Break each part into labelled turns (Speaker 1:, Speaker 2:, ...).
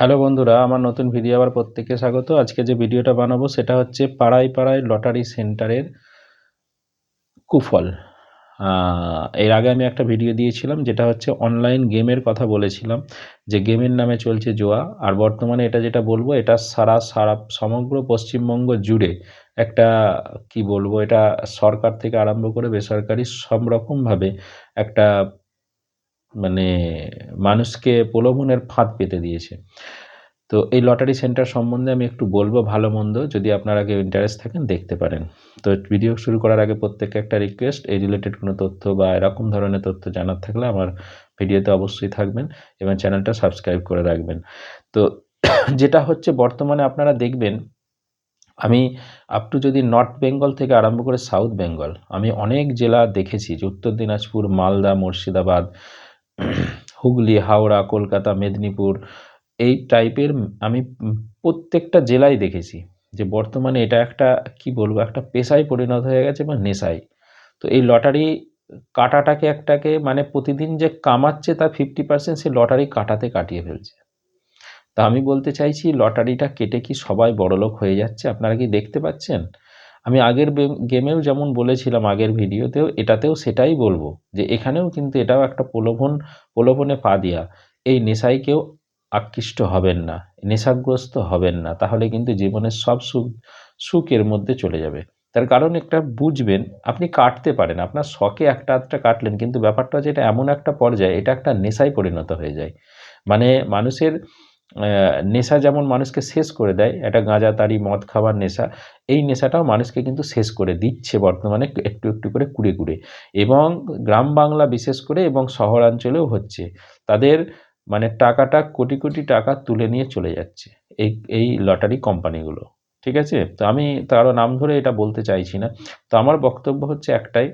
Speaker 1: Hello বন্ধুরা, আমার নতুন ভিডিও আবার প্রত্যেককে স্বাগত। আজকে যে ভিডিওটা বানাবো সেটা হচ্ছে পাড়ায় পাড়ায় লটারি সেন্টারের কুফল। এর আগে আমি একটা ভিডিও দিয়েছিলাম যেটা হচ্ছে অনলাইন গেমের কথা বলেছিলাম। যে গেমের নামে চলছে জোয়া, আর বর্তমানে এটা যেটা বলব, এটা সারা সারা সমগ্র পশ্চিমবঙ্গ জুড়ে একটা, কি বলব, এটা সরকার থেকে আরম্ভ করে বেসরকারি সব রকমভাবে একটা মানে মানুষকে প্রলোভনের ফাঁদ পেতে দিয়েছে। তো এই লটারি সেন্টার সম্বন্ধে আমি একটু বলব ভালো মন্দ, যদি আপনারা কেউ ইন্টারেস্ট থাকেন দেখতে পারেন। তো ভিডিও শুরু করার আগে প্রত্যেককে একটা রিকোয়েস্ট এই রিলেটেড কোনো তথ্য বা এরকম ধরনের তথ্য জানার থাকলে আমার ভিডিওতে অবশ্যই থাকবেন এবং চ্যানেলটা সাবস্ক্রাইব করে রাখবেন। তো যেটা হচ্ছে বর্তমানে আপনারা দেখবেন, আমি আপ টু যদি নর্থ বেঙ্গল থেকে আরম্ভ করে সাউথ বেঙ্গল আমি অনেক জেলা দেখেছি যে উত্তর দিনাজপুর, মালদা, মুর্শিদাবাদ হুগলি, হাওড়া, কলকাতা, মেদিনীপুর, এই টাইপের আমি প্রত্যেকটা জেলায় দেখেছি যে বর্তমানে এটা একটা, কি বলব, একটা পেশায় পরিণত হয়ে গেছে বা নেশায়। তো এই লটারি কাটাটাকে একটাকে মানে প্রতিদিন যে কামাচ্ছে তা ফিফটি পার্সেন্ট সে লটারি কাটাতে কাটিয়ে ফেলছে। তা আমি বলতে চাইছি লটারিটা কেটে কি সবাই বড়লোক হয়ে যাচ্ছে? আপনারা কি দেখতে পাচ্ছেন? আমি আগের গেমেও যেমন বলেছিলাম আগের ভিডিওতেও, এটাতেও সেটাই বলব যে এখানেও কিন্তু এটাও একটা প্রলোভন, প্রলোভনে পা দিয়া। এই নেশায় কেউ আকৃষ্ট হবেন না, নেশাগ্রস্ত হবেন না, তাহলে কিন্তু জীবনের সব সুখ, সুখের মধ্যে চলে যাবে। তার কারণ একটা বুঝবেন, আপনি কাটতে পারেন, আপনার শখে একটা আধটা কাটলেন, কিন্তু ব্যাপারটা হচ্ছে এটা এমন একটা পর্যায়ে, এটা একটা নেশায় পরিণত হয়ে যায়। মানে মানুষের নেশা যেমন মানুষকে শেষ করে দেয়, একটা গাঁজা, তারি, মদ খাবার নেশা, এই নেশাটাও মানুষকে কিন্তু শেষ করে দিচ্ছে বর্তমানে একটু একটু করে কুড়ে কুড়ে। এবং গ্রাম বাংলা বিশেষ করে এবং শহরাঞ্চলেও হচ্ছে। তাদের মানে টাকাটা কোটি কোটি টাকা তুলে নিয়ে চলে যাচ্ছে এই এই লটারি কোম্পানিগুলো। ঠিক আছে? তো আমি তারও নাম ধরে এটা বলতে চাইছি না। তো আমার বক্তব্য হচ্ছে একটাই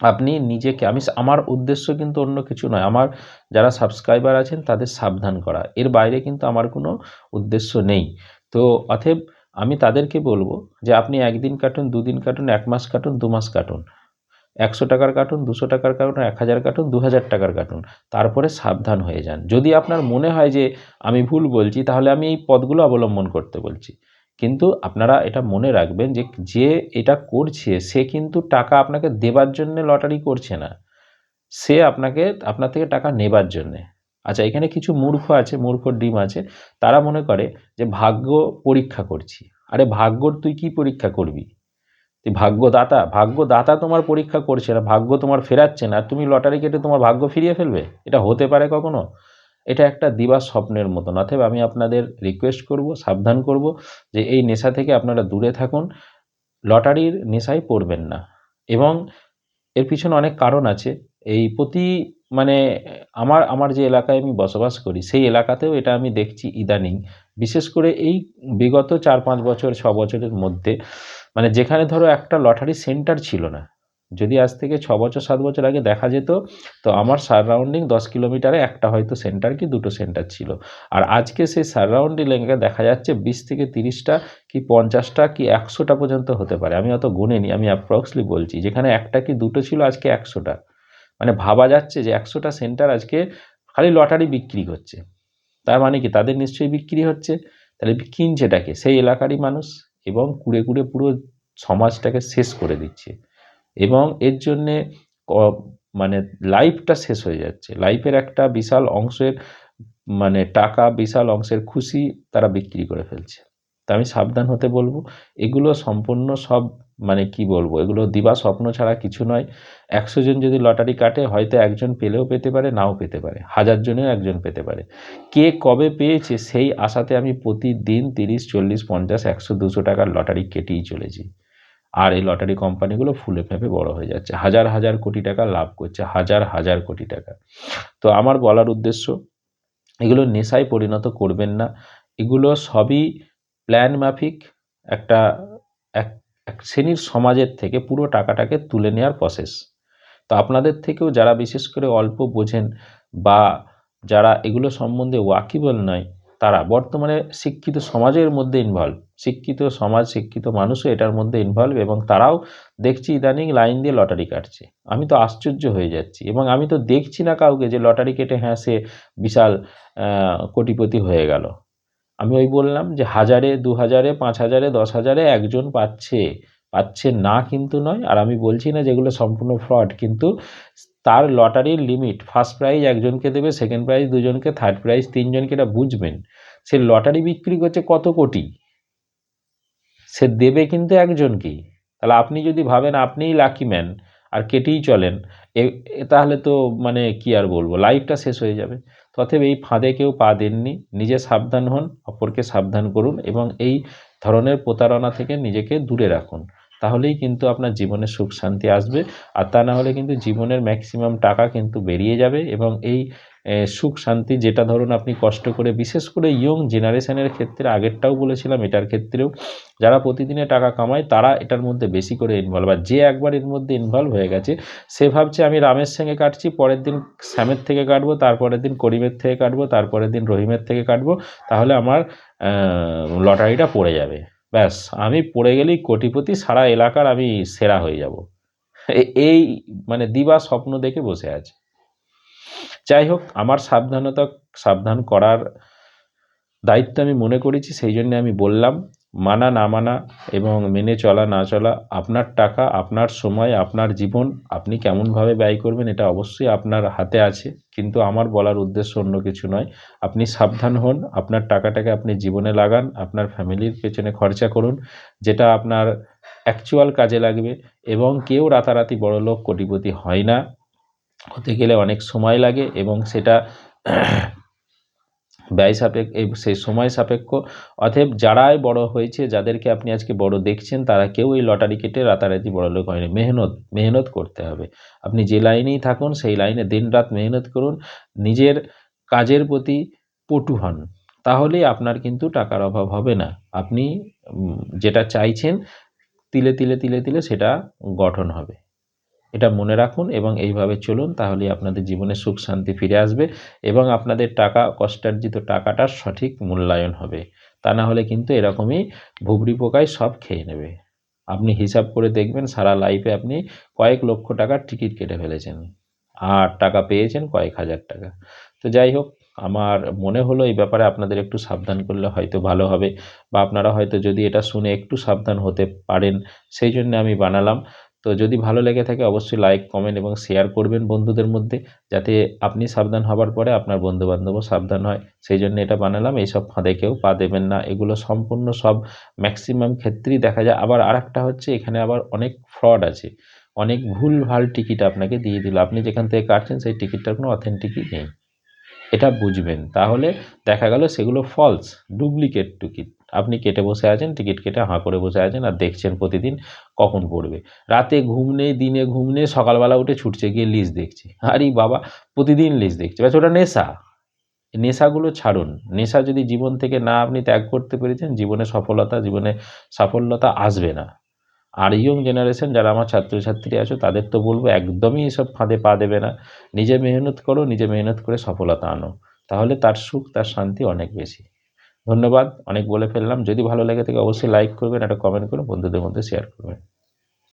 Speaker 1: আপনি নিজেকে, আমি আমার উদ্দেশ্য কিন্তু অন্য কিছু নয়। আমার যারা সাবস্ক্রাইবার আছেন, তাদের সাবধান করা। এর বাইরে কিন্তু আমার কোনো উদ্দেশ্য নেই। তো অতএব আমি তাদেরকে বলব যে, আপনি একদিন কাটুন, দুদিন কাটুন, এক মাস কাটুন, দু মাস কাটুন। একশো টাকার কাটুন, দুশো টাকার কাটুন, এক হাজার কাটুন, দু হাজার টাকার কাটুন। তারপরে সাবধান হয়ে যান। যদি আপনার মনে হয় যে, আমি ভুল বলছি, তাহলে আমি এই পদগুলো অবলম্বন করতে বলছি। কিন্তু আপনারা এটা মনে রাখবেন যে যে এটা করছে, সে কিন্তু টাকা আপনাকে দেবার জন্য লটারি করছে না। সে আপনাকে, আপনার থেকে টাকা নেবার জন্যে। আচ্ছা এখানে কিছু মূর্খ আছে, মূর্খ ডিম আছে। তারা মনে করে যে ভাগ্য পরীক্ষা করছি। আরে ভাগ্যর তুই কি পরীক্ষা করবি? তুই ভাগ্যদাতা। ভাগ্যদাতা তোমার পরীক্ষা করছে না, ভাগ্য তোমার ফেরাচ্ছে না তুমি লটারি কেটে তোমার ভাগ্য ফিরিয়ে ফেলবে? এটা হতে পারে কখনো? এটা একটা দিবা স্বপ্নের মতন। অতএব আমি আপনাদের রিকোয়েস্ট করব, সাবধান করব যে এই নেশা থেকে আপনারা দূরে থাকুন। লটারির নেশায় পড়বেন না। এবং এর পিছনে অনেক কারণ আছে। এই প্রতি মানে আমার আমার যে এলাকায় আমি বসবাস করি, সেই এলাকাতেও এটা আমি দেখছি ইদানিং। বিশেষ করে এই বিগত চার পাঁচ বছর, ছ বছরের মধ্যে মানে যেখানে ধরো একটা লটারি সেন্টার ছিল না। যদি আজ থেকে ছ বছর, সাত বছর আগে দেখা যেত, তো আমার সারাউন্ডিং দশ কিলোমিটারে একটা হয়তো সেন্টার কি দুটো সেন্টার ছিল। আর আজকে সেই সারাউন্ডিং এলাকায় দেখা যাচ্ছে বিশ থেকে তিরিশটা কি পঞ্চাশটা কি একশোটা পর্যন্ত হতে পারে। আমি অত গুনিনি আমি অ্যাপ্রক্সলি বলছি। যেখানে একটা কি দুটো ছিল, আজকে একশোটা। মানে ভাবা যাচ্ছে যে একশোটা সেন্টার আজকে খালি লটারি বিক্রি করছে তার মানে কি? তাদের নিশ্চয়ই বিক্রি হচ্ছে। তাহলে কিনছেটাকে সেই এলাকারই মানুষ এবং কুড়ে কুড়ে পুরো সমাজটাকে শেষ করে দিচ্ছে। এবং এর জন্যে মানে লাইফটা শেষ হয়ে যাচ্ছে। লাইফের একটা বিশাল অংশের মানে টাকা, বিশাল অংশের খুশি তারা বিক্রি করে ফেলছে। তা আমি সাবধান হতে বলব, এগুলো সম্পূর্ণ সব মানে কি বলব, এগুলো দিবা স্বপ্ন ছাড়া কিছু নয়। একশো জন যদি লটারি কাটে, হয়তো একজন পেলেও পেতে পারে, নাও পেতে পারে। হাজার জনেও একজন পেতে পারে। কে কবে পেয়েছে, সেই আশাতে আমি প্রতিদিন তিরিশ, চল্লিশ, পঞ্চাশ, একশো, দুশো টাকার লটারি কেটেই চলেছি। আর এই লটারি কোম্পানিগুলো ফুলে ফেঁপে বড় হয়ে যাচ্ছে। হাজার হাজার কোটি টাকা লাভ করছে, হাজার হাজার কোটি টাকা। তো আমার বলার উদ্দেশ্য, এগুলো নেশায় পরিণত করবেন না। এগুলো সবই প্ল্যান মাফিক, একটা, এক এক শ্রেণির সমাজের থেকে পুরো টাকাটাকে তুলে নেওয়ার প্রসেস তো আপনাদের থেকেও যারা বিশেষ করে অল্প বোঝেন বা যারা এগুলো সম্বন্ধে ওয়াকিবল নয় তারা। বর্তমানে শিক্ষিত সমাজের মধ্যে ইনভলভ শিক্ষিত সমাজ, শিক্ষিত মানুষও এটার মধ্যে ইনভলভ এবং তারাও দেখছি ইদানিং লাইন দিয়ে লটারি কাটছে। আমি তো আশ্চর্য হয়ে যাচ্ছি এবং আমি তো দেখছি না কাউকে যে লটারি কেটে হ্যাঁ সে বিশাল কোটিপতি হয়ে গেল। আমি ওই বললাম যে হাজারে, দু হাজারে, পাঁচ হাজারে, দশ হাজারে একজন পাচ্ছে। পাচ্ছে না কিন্তু নয়। আর আমি বলছি না যেগুলো সম্পূর্ণ ফ্রড কিন্তু তার লটারির লিমিট ফার্স্ট প্রাইজ একজনকে দেবে সেকেন্ড প্রাইজ দুজনকে থার্ড প্রাইজ তিনজনকে, এটা বুঝবেন। সে লটারি বিক্রি করছে কত কোটি? সে দেবে কিন্তু একজনকেই তাহলে আপনি যদি ভাবেন আপনিই লাকি ম্যান আর কেটেই চলেন, এ- তাহলে তো মানে কি আর বলব লাইফটা শেষ হয়ে যাবে। তথাপি এই ফাঁদে কেউ পা দেননি, নিজে সাবধান হন, অপরকে সাবধান করুন এবং এই ধরনের প্রতারণা থেকে নিজেকে দূরে রাখুন। তাহলেই কিন্তু আপনার জীবনে সুখ, শান্তি আসবে। আর তা না হলে কিন্তু জীবনের ম্যাক্সিমাম টাকা কিন্তু বেরিয়ে যাবে এবং এই সুখ, শান্তি যেটা ধরুন আপনি কষ্ট করে, বিশেষ করে ইয়ং জেনারেশনের ক্ষেত্রে, আগেরটাও বলেছিলাম এটার ক্ষেত্রেও, যারা প্রতিদিনে টাকা কামায়, তারা এটার মধ্যে বেশি করে ইনভলভ আর যে একবার এর মধ্যে ইনভলভ হয়ে গেছে, সে ভাবছে আমি রামের সঙ্গে কাটছি, পরের দিন শ্যামের থেকে কাটবো, তারপরের দিন করিমের থেকে কাটবো, তারপরের দিন রহিমের থেকে কাটবো, তাহলে আমার লটারিটা পড়ে যাবে। ব্যাস, আমি পড়ে গেলেই কোটিপতি সারা এলাকার আমি সেরা হয়ে যাব। এই মানে দিবা স্বপ্ন দেখে বসে আছে। যাই হোক, আমার সাবধানতা, সাবধান করার দায়িত্ব আমি মনে করেছি, সেই জন্য আমি বললাম মানা না মানা এবং মেনে চলা না চলা, আপনার টাকা, আপনার সময়, আপনার জীবন, আপনি কেমনভাবে ব্যয় করবেন এটা অবশ্যই আপনার হাতে আছে। কিন্তু আমার বলার উদ্দেশ্য অন্য কিছু নয়। আপনি সাবধান হন, আপনার টাকাটাকে আপনি জীবনে লাগান, আপনার ফ্যামিলির পেছনে খরচা করুন, যেটা আপনার অ্যাকচুয়াল কাজে লাগবে এবং কেউ রাতারাতি বড় লোক কোটিপতি হয় না। হতে গেলে অনেক সময় লাগে এবং সেটা ব্যয় সাপেক্ষ সেই সময় সাপেক্ষ। অতএব যারাই বড় হয়েছে, যাদেরকে আপনি আজকে বড় দেখছেন, তারা কেউ এই লটারি কেটে রাতারাতি বড় লোক হয়নি। মেহনত মেহনত করতে হবে। আপনি যে লাইনেই থাকুন, সেই লাইনে দিনরাত মেহনত করুন। নিজের কাজের প্রতি পটু হন। তাহলেই আপনার কিন্তু টাকার অভাব হবে না। আপনি যেটা চাইছেন, তিলে তিলে তিলে তিলে সেটা গঠন হবে। এটা মনে রাখুন এবং এইভাবে চলুন তাহলে আপনাদের জীবনে সুখ, শান্তি ফিরে আসবে এবং আপনাদের টাকা, কষ্টার্জিত টাকাটার সঠিক মূল্যায়ন হবে। তা না হলে কিন্তু এরকমই ভুবড়ি পোকায় সব খেয়ে নেবে। আপনি হিসাব করে দেখবেন, সারা লাইফে আপনি কয়েক লক্ষ টাকার টিকিট কেটে ফেলেছেন। আর টাকা পেয়েছেন, কয়েক হাজার টাকা। তো যাই হোক, আমার মনে হলো এই ব্যাপারে আপনাদের একটু সাবধান করলে হয়তো ভালো হবে বা আপনারা হয়তো যদি এটা শুনে একটু সাবধান হতে পারেন, সেই জন্য আমি বানালাম। তো যদি ভালো লেগে থাকে অবশ্যই লাইক কমেন্ট এবং শেয়ার করবেন বন্ধুদের মধ্যে যাতে আপনি সাবধান হবার পরে আপনার বন্ধুবান্ধবও সাবধান হয়। সেই জন্য এটা বানালাম, এইসব ফাঁদে কেউ পা দেবেন না। এগুলো সম্পূর্ণ সব ম্যাক্সিমাম ক্ষেত্রেই দেখা যায়। আবার আরেকটা হচ্ছে, এখানে আবার অনেক ফ্রড আছে। অনেক ভুল ভালো টিকিট আপনাকে দিয়ে দিল। আপনি যেখান থেকে কাটছেন সেই টিকিটটার কোনো অথেন্টিকই নেই। এটা বুঝবেন। তাহলে দেখা গেল সেগুলো ফলস ডুপ্লিকেট টিকিট আপনি কেটে বসে আছেন, টিকিট কেটে হাঁ করে বসে আছেন আর দেখছেন প্রতিদিন কখন পড়বে। রাতে ঘুম নেই দিনে ঘুম নেই সকালবেলা উঠে ছুটছে গিয়ে লিস্ট দেখছে। আরে বাবা, প্রতিদিন লিস্ট দেখছে। ব্যাস, ওটা নেশা। নেশাগুলো ছাড়ুন। নেশা যদি জীবন থেকে না আপনি ত্যাগ করতে পেরেছেন, জীবনে সফলতা, জীবনে সাফল্যতা আসবে না। আর ইয়ং জেনারেশন যারা আমার ছাত্রছাত্রী আছো, তাদের তো বলব একদমই এসব ফাঁদে পা দেবে না। নিজে মেহনত করো, নিজে মেহনত করে সফলতা আনো। তাহলে তার সুখ, তার শান্তি অনেক বেশি। ধন্যবাদ, অনেক বলে ফেললাম। যদি ভালো লেগে থাকে, অবশ্যই লাইক করবেন একটা কমেন্ট করুন, বন্ধুদের মধ্যে শেয়ার করবেন।